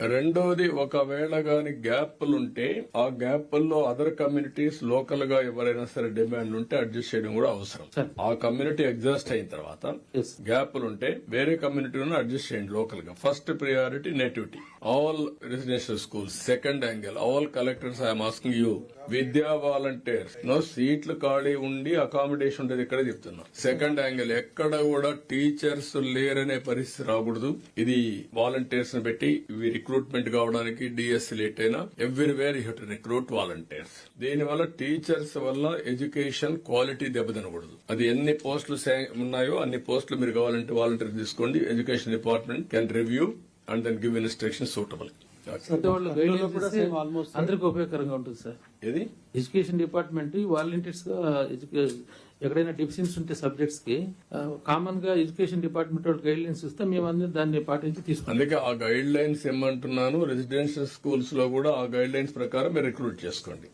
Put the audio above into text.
రెండోది ఒకవేళ గాని గ్యాప్లు ఉంటే ఆ గ్యాప్ల్లో అదర్ కమ్యూనిటీస్ లోకల్గా ఎవరైనా సరే డిమాండ్ ఉంటే అడ్జస్ట్ చేయడం కూడా అవసరం. ఆ కమ్యూనిటీ ఎగ్జాస్ట్ అయిన తర్వాత Yes. గ్యాప్లు ఉంటే వేరే కమ్యూనిటీలను అడ్జస్ట్ చేయండి లోకల్గా first priority nativity. All residential schools second angle all collectors I'm asking you Vidya volunteers. No సీట్లు ఖాళీ ఉండి అకామిడేషన్ ఉండేది ఇక్కడే చెప్తున్నా. సెకండ్ యాంగిల్ ఎక్కడ కూడా టీచర్స్ లేరనే పరిస్థితి రాకూడదు. ఇది వాలంటీర్స్ని పెట్టి ఇవి రిక్రూట్మెంట్ కావడానికి డిఎస్సి లేట్ అయినా everywhere you to recruit volunteers దీనివల్ల టీచర్స్ వల్ల ఎడ్యుకేషన్ క్వాలిటీ దెబ్బతినకూడదు. అది ఎన్ని పోస్టులు సే- ఉన్నాయో అన్ని పోస్టులు మీరు కావాలంటే వాలంటీర్ తీసుకోండి. Education department can review and then give instruction suitable అందరికి ఉపయోగకరంగా ఉంటుంది సార్. ఏది? ఎడ్యుకేషన్ డిపార్ట్మెంట్ వాలంటీర్స్గా ఎక్కడైనా డిఫిషన్స్ ఉంటే సబ్జెక్ట్స్కి కామన్గా ఎడ్యుకేషన్ డిపార్ట్మెంట్ వాళ్ళు గైడ్ లైన్స్ ఇస్తే మేము అందరం దాన్ని పాటించి తీసుకుంటాం. అందుకే ఆ గైడ్ లైన్స్ ఏమంటున్నాను? రెసిడెన్షియల్ స్కూల్స్లో కూడా ఆ గైడ్ లైన్స్ ప్రకారం మీరు రిక్రూట్ చేసుకోండి.